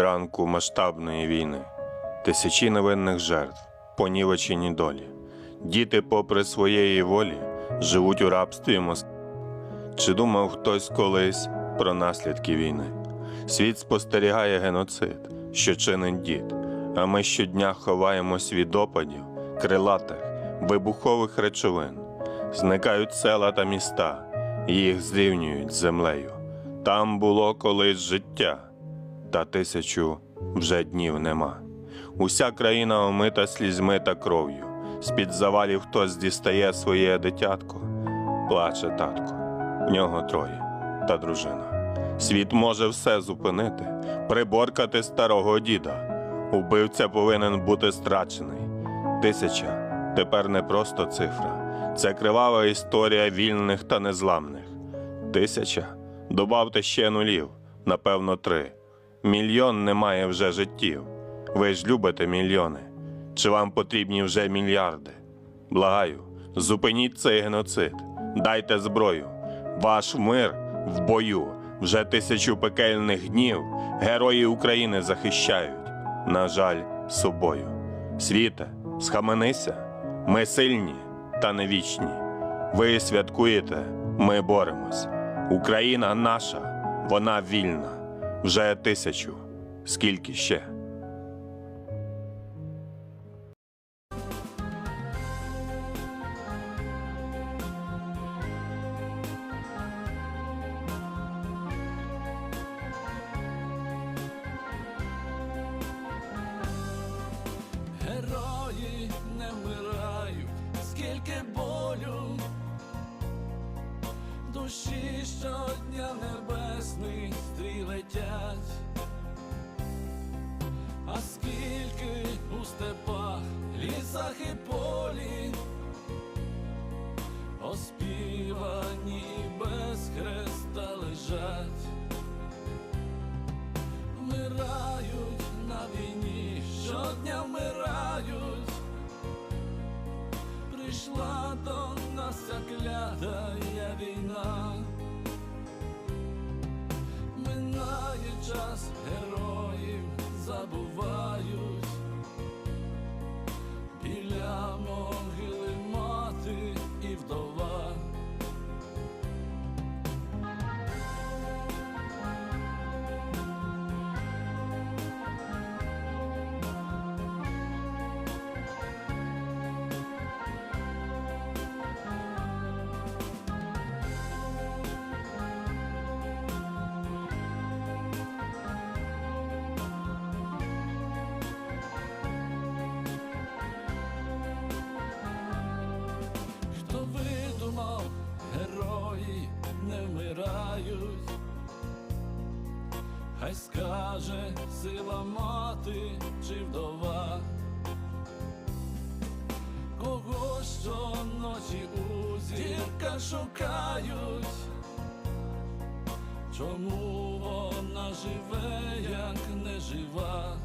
ранку масштабної війни, тисячі невинних жертв, понівечені долі. Діти, попри своєї волі, живуть у рабстві Москви. Чи думав хтось колись про наслідки війни? Світ спостерігає геноцид, що чинить дід, а ми щодня ховаємось від опадів, крилатих, вибухових речовин. Зникають села та міста, їх зрівнюють з землею. Там було колись життя, та тисячу вже днів нема. Уся країна омита слізьми та кров'ю. З-під завалів хтось дістає своє дитятко, плаче татко, в нього троє та дружина. Світ може все зупинити, приборкати старого діда. Убивця повинен бути страчений. Тисяча тепер не просто цифра, це кривава історія вільних та незламних. Тисяча добавте ще нулів, напевно, три. Мільйон не має вже життів. Ви ж любите мільйони. Чи вам потрібні вже мільярди? Благаю, зупиніть цей геноцид, дайте зброю. Ваш мир в бою. Вже тисячу пекельних днів герої України захищають, на жаль, собою. Світе, схаменися, ми сильні та не вічні. Ви святкуєте, ми боремось. Україна наша, вона вільна. Вже тисячу. Скільки ще? Герої не вмирають, скільки болю, душі щодня скаже сила мати чи вдова, кого щоночі у зірка шукають, чому вона живе, як не жива?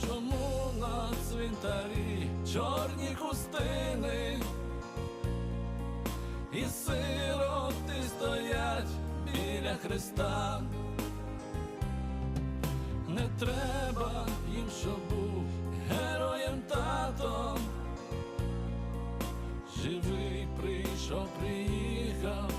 Чому на цвинтарі чорні хустини? І біля Христа? Не треба їм, щоб був героєм татом. Живий прийшов, приїхав,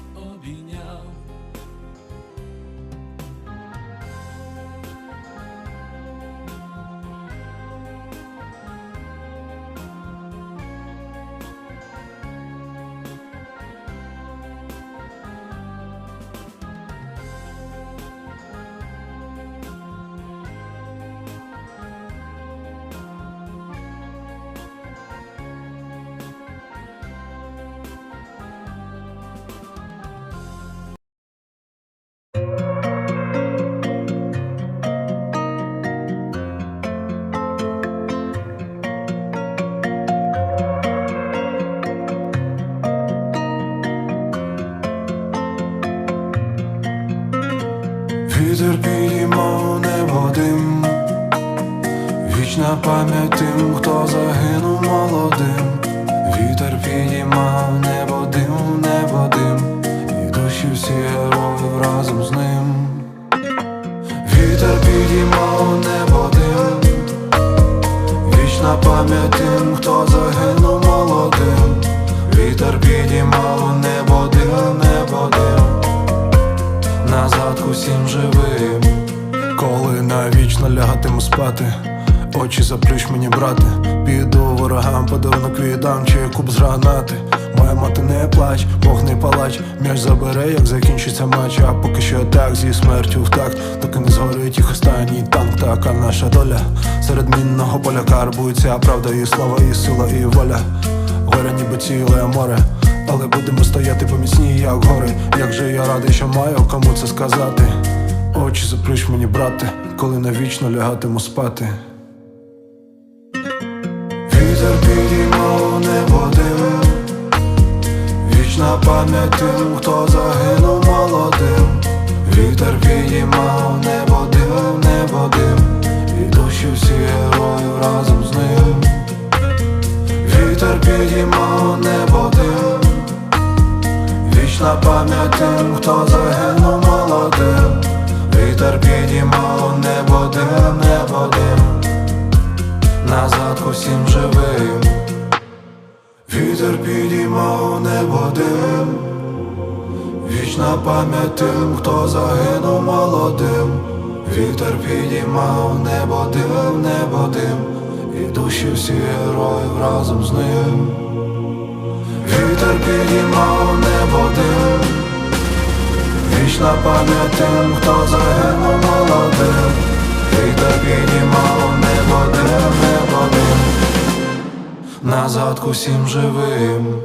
Вітер підіймав небо вічна пам'ять тим, хто загинув молодим. Вітер підіймав небо дим, і душі всі героїв разом з ним. підіймав у небо дим Вічна пам'ять тим, хто загинув молодим Вітер підіймав небо лягатиму спати. Очі заплющ мені, брате. Піду ворогам, подарунок віддам Чи куб з гранати. Моя мати не плач, Бог не палач. М'яч забере, як закінчиться матч. А поки що так, зі смертю в такт. Доки не згорить їх останній танк Така наша доля. Серед мінного поля карбується правда і слава, і сила, і воля. Горе ніби ціле море. Але будемо стояти поміцні, як гори. Як же я радий, що маю кому це сказати Очі заплющ мені, брате, коли навічно лягатиму спати. Вітер підіймав небо дим. Вічна пам'ять тим, хто загинув молодим. Вітер підіймав небо дим, небо дим. І душі всі героїв разом з ним. Вітер підіймав небо дим. Вічна пам'ять тим, хто загинув молодим Вітер підіймав у небо дим, небо Назад усім живим. Вітер підіймав у небо дим. Вічна пам'ять тим, хто загинув молодим. Вітер підіймав небо дим, небо дим. І душі всі героїв разом з ним. Вітер підіймав небо дим Вічна пам'ять хто загинув молодим. І тобі німало не дим, не дим Назад усім живим